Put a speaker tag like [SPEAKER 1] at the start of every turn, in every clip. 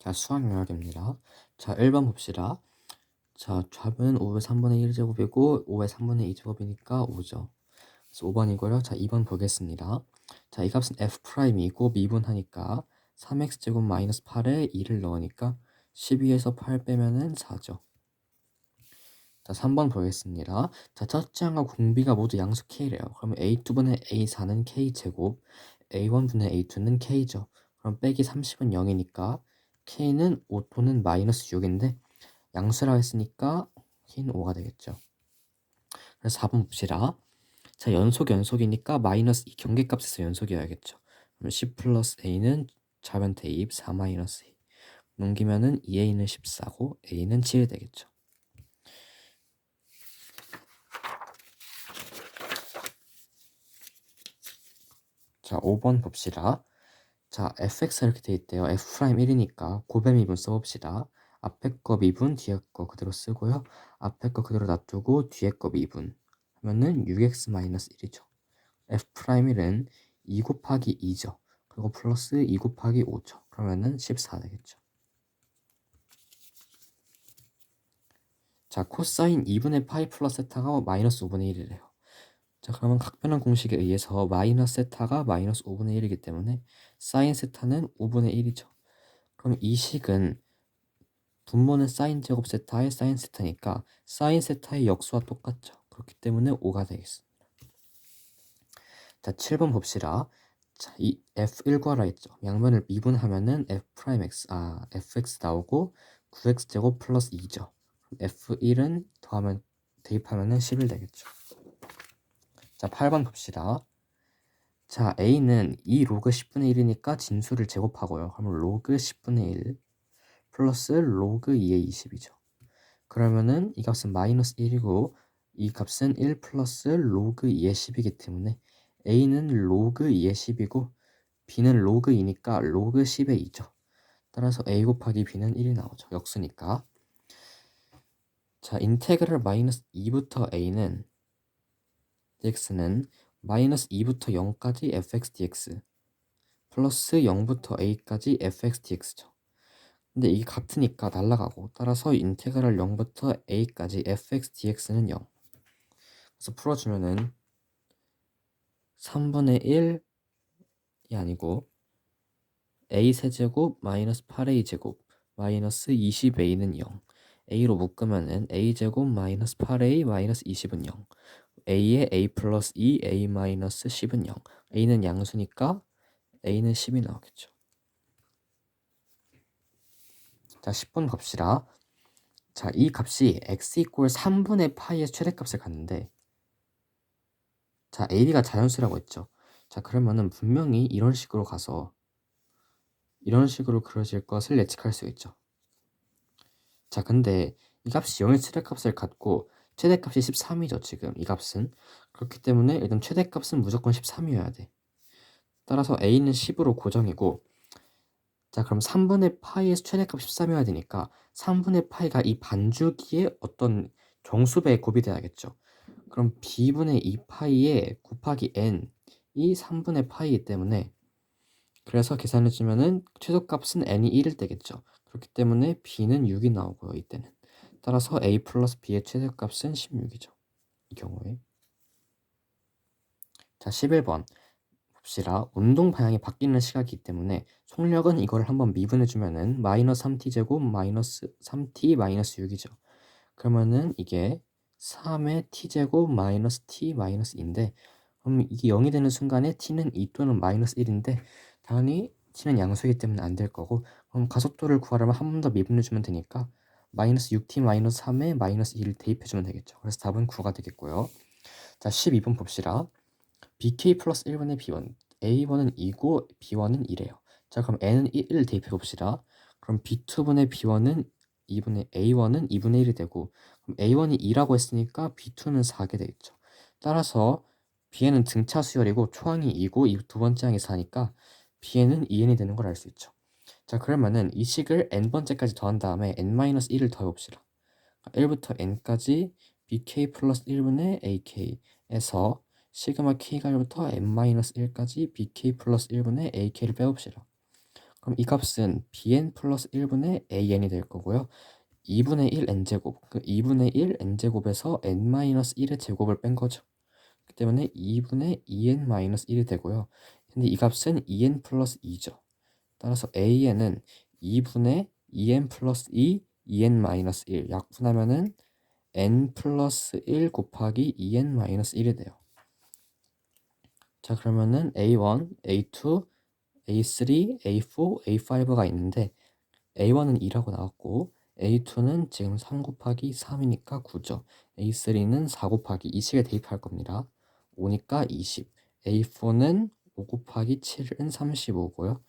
[SPEAKER 1] 자, 수학 영역입니다. 자, 1번 봅시다. 자, 좌변은 5의 3분의 1제곱이고 5의 3분의 2제곱이니까 5죠. 그래서 5번이고요. 자, 2번 보겠습니다. 자, 이 값은 f'이고 미분하니까 3x제곱 마이너스 8에 2를 넣으니까 12에서 8 빼면은 4죠. 자, 3번 보겠습니다. 자, 첫째 항과 공비가 모두 양수 k래요. 그러면 a2분의 a4는 k제곱, a1분의 a2는 k죠. 그럼 빼기 30은 0이니까 k는 5 또는 마이너스 6인데 양수라 했으니까 k는 5가 되겠죠. 그래서 4번 봅시다. 자, 연속 연속이니까 마이너스 이 경계값에서 연속이어야겠죠. 그러면 10 플러스 a는 좌변 대입 4 마이너스 a 넘기면은 2a는 14고 a는 7 되겠죠. 자, 5번 봅시다. 자, fx가 이렇게 돼 있대요. f'1이니까 고배 미분 써봅시다. 앞에 거 미분, 뒤에 거 그대로 쓰고요. 앞에 거 그대로 놔두고 뒤에 거 미분 하면은 6x-1이죠. f'1은 2 곱하기 2죠. 그리고 플러스 2 곱하기 5죠. 그러면은 14 되겠죠. 자, 코사인 2분의 파이 플러스 세타가 마이너스 5분의 1이래요. 자, 그러면 각변환 공식에 의해서 마이너스 세타가 마이너스 5분의 1이기 때문에 사인 세타는 5분의 1이죠. 그럼 이 식은 분모는 사인 제곱 세타의 사인 세타니까 사인 세타의 역수와 똑같죠. 그렇기 때문에 5가 되겠습니다. 자, 7번 봅시다. 자, 이 f1 구하라 했죠. 양면을 미분하면은 f'x, 아, fx 나오고 9x 제곱 플러스 2죠. f1은 더하면 대입하면은 11 되겠죠. 자, 8번 봅시다. 자, a는 2 로그 10분의 1이니까 진수를 제곱하고요. 그러면 로그 10분의 1 플러스 로그 2의 20이죠. 그러면은 이 값은 마이너스 1이고 이 값은 1 플러스 로그 2의 10이기 때문에 a는 로그 2의 10이고 b는 로그 2니까 로그 10의 2죠. 따라서 a 곱하기 b는 1이 나오죠. 역수니까. 자, 인테그럴 마이너스 2부터 a는 dx는 마이너스 2부터 0까지 fx dx 플러스 0부터 a까지 fx dx죠. 근데 이게 같으니까 날라가고 따라서 인테그랄 0부터 a까지 fx dx는 0. 그래서 풀어주면은 3분의 1이 아니고 a 세제곱 마이너스 8a 제곱 마이너스 20a는 0. a로 묶으면은 a 제곱 마이너스 8a 마이너스 20은 0. A에 a 플러스 2, a 마이너스 10은 0. a는 양수니까 a는 10이 나오겠죠. 자, 10번 갑시다. 자, 이 값이 x 이꼴 3분의 파이의 최대값을 갖는데 자, ab가 자연수라고 했죠. 자, 그러면은 분명히 이런 식으로 가서 이런 식으로 그려질 것을 예측할 수 있죠. 자, 근데 이 값이 0의 최대값을 갖고 최대값이 13이죠, 지금 이 값은. 그렇기 때문에 일단 최대값은 무조건 13이어야 돼. 따라서 a는 10으로 고정이고 자, 그럼 3분의 파이에서 최대값 13이어야 되니까 3분의 파이가 이 반주기의 어떤 정수배에 곱이 돼야겠죠. 그럼 b분의 2파이에 곱하기 n이 3분의 파이이기 때문에 그래서 계산해 주면은 최소값은 n이 1일 때겠죠. 그렇기 때문에 b는 6이 나오고요, 이때는. 따라서 a 플러스 b의 최대값은 16이죠. 이 경우에. 자, 11번. 봅시다. 운동 방향이 바뀌는 시각이기 때문에 속력은 이걸 한번 미분해주면은 마이너스 3t제곱 마이너스 3t 마이너스 6이죠. 그러면은 이게 3의 t제곱 마이너스 t 마이너스 2인데 그럼 이게 0이 되는 순간에 t는 2 또는 마이너스 1인데 당연히 t는 양수이기 때문에 안 될 거고 그럼 가속도를 구하려면 한 번 더 미분해주면 되니까 마이너스 6t 마이너스 3에 마이너스 2를 대입해주면 되겠죠. 그래서 답은 9가 되겠고요. 자 12번 봅시다. bk 플러스 1분의 b1 a1은 2고 b1은 2래요. 자 그럼 n은 1을 대입해 봅시다. 그럼 b2분의 b1은 2분의 a1은 2분의 1이 되고 그럼 a1이 2라고 했으니까 b2는 4게 되겠죠. 따라서 bn은 등차 수열이고 초항이 2고 이 두 번째 항이 4니까 bn은 2n이 되는 걸 알 수 있죠. 자 그러면은 이 식을 n번째까지 더한 다음에 n-1을 더해봅시다. 1부터 n까지 bk 플러스 1분의 ak에서 시그마 k가 1부터 n-1까지 bk 플러스 1분의 ak를 빼봅시다. 그럼 이 값은 bn 플러스 1분의 an이 될 거고요. 2분의 1 n제곱, 그 2분의 1 n제곱에서 n-1의 제곱을 뺀 거죠. 그 때문에 2분의 2n-1이 되고요. 근데 이 값은 2n 플러스 2죠. 따라서 an은 2분의 2n 플러스 2, 2n-1 약분하면은 n 플러스 1 곱하기 2n-1이 돼요. 자 그러면은 a1, a2, a3, a4, a5가 있는데 a1은 2라고 나왔고 a2는 지금 3 곱하기 3이니까 9죠. a3는 4 곱하기 20에 대입할 겁니다. 5니까 20. a4는 5 곱하기 7은 35고요.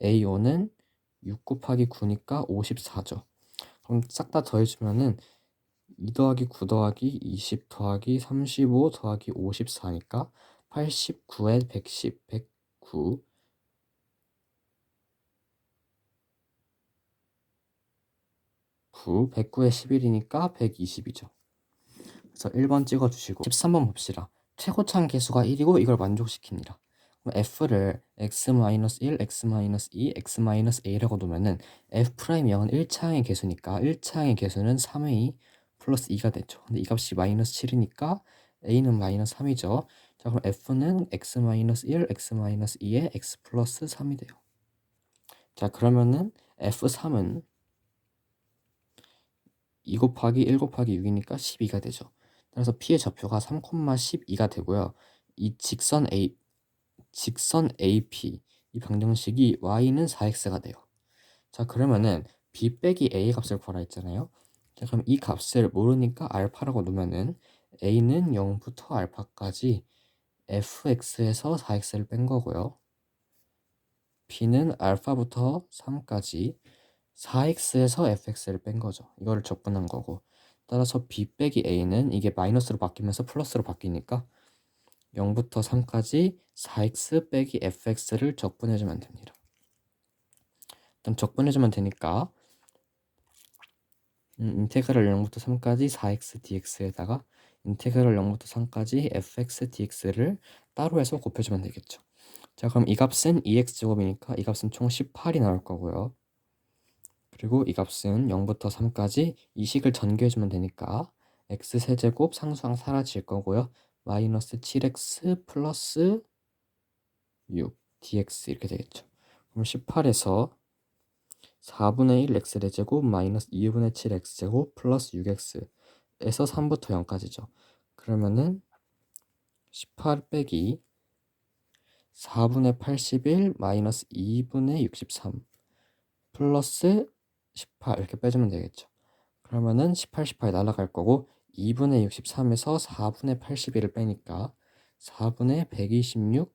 [SPEAKER 1] A5는 6 곱하기 9니까 54죠. 그럼 싹 다 더해주면은 2 더하기 9 더하기 20 더하기 35 더하기 54니까 89에 110, 109 9, 109에 11이니까 120이죠. 그래서 1번 찍어주시고 13번 봅시다. 최고창 개수가 1이고 이걸 만족시킵니다. F를 x-1, x-2, x-a라고 두면은 f'0은 1차항의 개수니까 1차항의 개수는 3a 플러스 2가 되죠. 근데 이 값이 마이너스 7이니까 a는 마이너스 3이죠. 자 그럼 f는 x-1, x-2에 x 플러스 3이 돼요. 자 그러면은 f3은 2 곱하기 1 곱하기 6이니까 12가 되죠. 그래서 p의 좌표가 3,12가 되고요. 이 직선 A, 직선 AP, 이 방정식이 y는 4x가 돼요. 자 그러면은 b 빼기 a 값을 구하라 했잖아요. 자 그럼 이 값을 모르니까 알파라고 놓으면은 a는 0부터 알파까지 fx에서 4x를 뺀 거고요. b는 알파부터 3까지 4x에서 fx를 뺀 거죠. 이거를 적분한 거고. 따라서 b 빼기 a는 이게 마이너스로 바뀌면서 플러스로 바뀌니까 0부터 3까지 4x 빼기 fx를 적분해주면 됩니다. 일단 적분해주면 되니까 음, 인테그랄 0부터 3까지 4x dx에다가 인테그랄 0부터 3까지 fx dx를 따로 해서 곱해주면 되겠죠. 자 그럼 이 값은 2x제곱이니까 이 값은 총 18이 나올 거고요. 그리고 이 값은 0부터 3까지 이 식을 전개해주면 되니까 x세제곱 상수항 사라질 거고요. 마이너스 7x 플러스 6 dx 이렇게 되겠죠. 그럼 18에서 4분의 1 x제곱 마이너스 2분의 7 x제곱 플러스 6x에서 3부터 0까지죠. 그러면은 18 빼기 4분의 81 마이너스 2분의 63 플러스 18 이렇게 빼주면 되겠죠. 그러면은 18, 18 날아갈 거고 2분의 63에서 4분의 81을 빼니까 4분의 126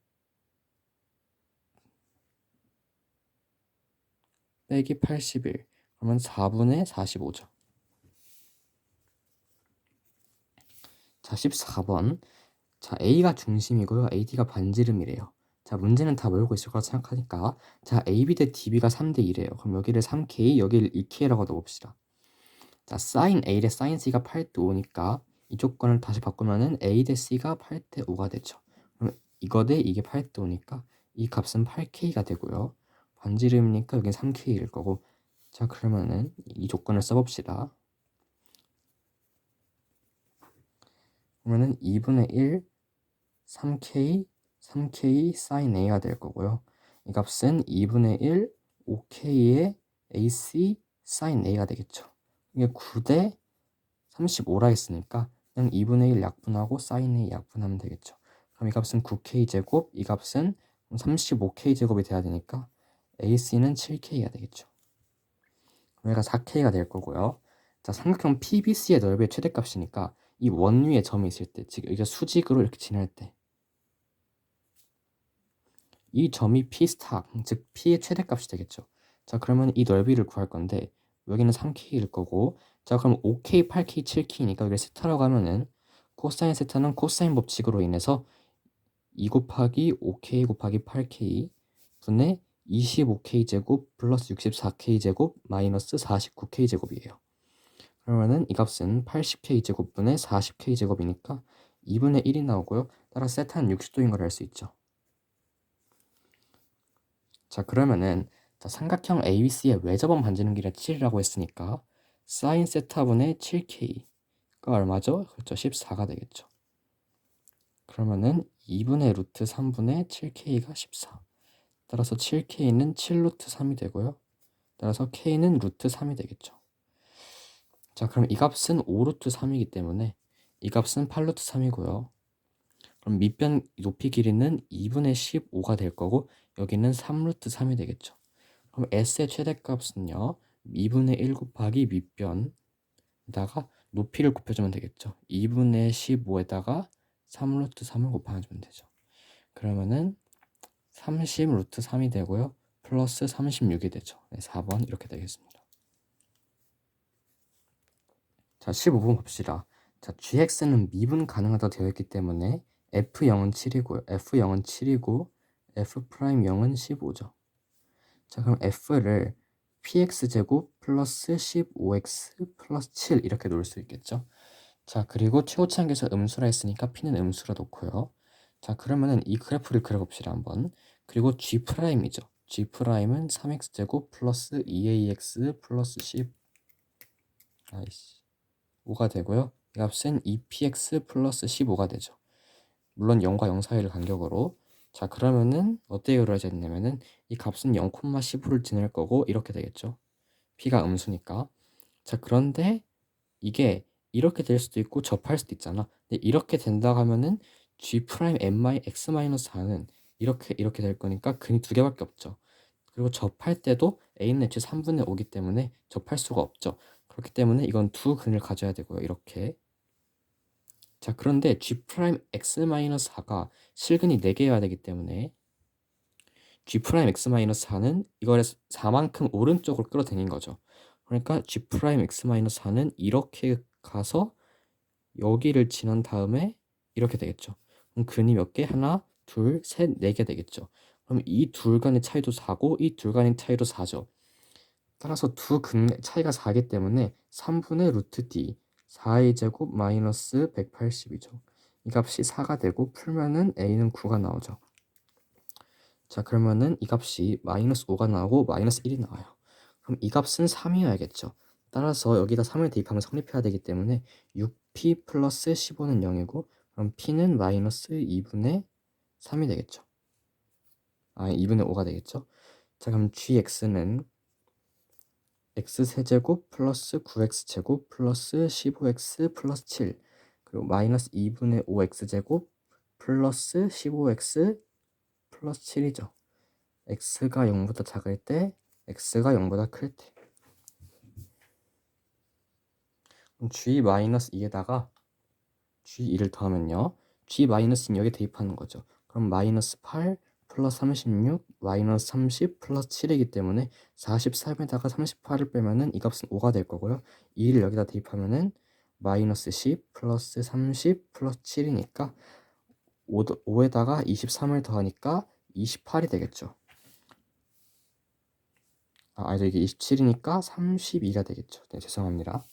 [SPEAKER 1] 빼기 81 그러면 4분의 45죠. 자 14번 자 A가 중심이고요. AD가 반지름이래요. 자 문제는 다 모르고 있을 거라 생각하니까 자 AB 대 DB가 3대 2래요. 그럼 여기를 3K 여기를 2K라고 넣어봅시다. 자 sin A 대 sin C가 8대 5니까 이 조건을 다시 바꾸면은 A 대 C가 8대 5가 되죠. 그럼 이거 대 이게 8대 5니까 이 값은 8K가 되고요. 반지름이니까 여기 3K일 거고 자 그러면은 이 조건을 써봅시다. 그러면은 2분의 1 3K 3K sin A가 될 거고요. 이 값은 2분의 1 5K의 AC sin A가 되겠죠. 이게 9대 35라 했으니까 그냥 2분의 1 약분하고 A 약분하면 되겠죠. 그럼 이 값은 9K 제곱, 이 값은 35K 제곱이 돼야 되니까 AC는 7K가 되겠죠. 그럼 얘가 4K가 될 거고요. 자, 삼각형 PBC의 넓이의 최대값이니까 이 원 위에 점이 있을 때, 즉 이게 수직으로 이렇게 지날 때, 이 점이 P 스타, 즉 P의 최대값이 되겠죠. 자, 그러면 이 넓이를 구할 건데 여기는 3K일 거고, 자, 그럼 5K, 8K, 7K니까 여기 세타라고 하면은 코사인 세타는 코사인 법칙으로 인해서 2 곱하기 5K 곱하기 8K 분의 25K 제곱 플러스 64K 제곱 마이너스 49K 제곱이에요. 그러면은 이 값은 80K 제곱분의 40K 제곱이니까 2분의 1이 나오고요. 따라 세타는 60도인 걸 알 수 있죠. 자 그러면은 자, 삼각형 ABC의 외접원 반지름 길이 7이라고 했으니까 사인 세타분의 7K가 얼마죠? 그렇죠. 14가 되겠죠. 그러면은 2분의 루트 3분의 7K가 14. 따라서 7K는 7루트 3이 되고요. 따라서 K는 루트 3이 되겠죠. 자, 그럼 이 값은 5루트 3이기 때문에 이 값은 8루트 3이고요. 그럼 밑변 높이 길이는 2분의 15가 될 거고 여기는 3루트 3이 되겠죠. 그럼 S의 최대값은요. 2분의 1 곱하기 밑변에다가 높이를 곱해주면 되겠죠. 2분의 15에다가 3루트 3을 곱해주면 되죠. 그러면은 30 루트 3이 되고요. 플러스 36이 되죠. 네, 4번 이렇게 되겠습니다. 자, 15번 봅시다. 자, gx는 미분 가능하다 되어 있기 때문에 f0은 7이고요. f0은 7이고 f'0은 15죠. 자, 그럼 f를 px제곱 플러스 15x 플러스 7 이렇게 놓을 수 있겠죠. 자, 그리고 최고차항에서 음수라 했으니까 p는 음수라 놓고요. 자, 그러면은 이 그래프를 그려봅시다 한번. 그리고 g'이죠. g'은 3x제곱 플러스 2ax 플러스 10 아이씨 5가 되고요. 이 값은 2px 플러스 15가 되죠. 물론 0과 0 사이를 간격으로 자 그러면은 어떻게 그려졌냐면은 이 값은 0,15를 지낼 거고 이렇게 되겠죠. p가 음수니까 자 그런데 이게 이렇게 될 수도 있고 접할 수도 있잖아. 근데 이렇게 된다 하면은 g 프라임 n x 4는 이렇게 이렇게 될 거니까 근이 두 개밖에 없죠. 그리고 접할 때도 a는 애초에 3분의 5기 때문에 접할 수가 없죠. 그렇기 때문에 이건 두 근을 가져야 되고요. 이렇게 자 그런데 g 프라임 x 4가 실근이 4개여야 되기 때문에 g 프라임 x 4는 이걸 4만큼 오른쪽으로 끌어당긴 거죠. 그러니까 g 프라임 x 4는 이렇게 가서 여기를 지난 다음에 이렇게 되겠죠. 그럼 근이 몇 개? 하나, 둘, 셋, 네 개 되겠죠. 그럼 이 둘 간의 차이도 4고 이 둘 간의 차이도 4죠. 따라서 두 근 차이가 4기 때문에 3분의 루트 d 4의 제곱 마이너스 180이죠. 이 값이 4가 되고 풀면은 a는 9가 나오죠. 자 그러면은 이 값이 마이너스 5가 나오고 마이너스 1이 나와요. 그럼 이 값은 3이어야겠죠. 따라서 여기다 3을 대입하면 성립해야 되기 때문에 6p 플러스 15는 0이고 그럼 p는 마이너스 2분의 3이 되겠죠. 아 2분의 5가 되겠죠. 자 그럼 gx는 x세제곱 플러스 9x제곱 플러스 15x 플러스 7 그리고 마이너스 2분의 5x제곱 플러스 15x 플러스 7이죠. x가 0보다 작을 때 x가 0보다 클 때. g 마이너스 2에다가 g2를 더하면요. g 마이너스는 여기 대입하는 거죠. 그럼 마이너스 8 플러스 36 마이너스 30 플러스 7이기 때문에 43에다가 38을 빼면은 이 값은 5가 될 거고요. 2를 여기다 대입하면은 마이너스 10 플러스 30 플러스 7이니까 5, 5에다가 23을 더하니까 28이 되겠죠. 아, 이게 27이니까 32가 되겠죠. 네, 죄송합니다.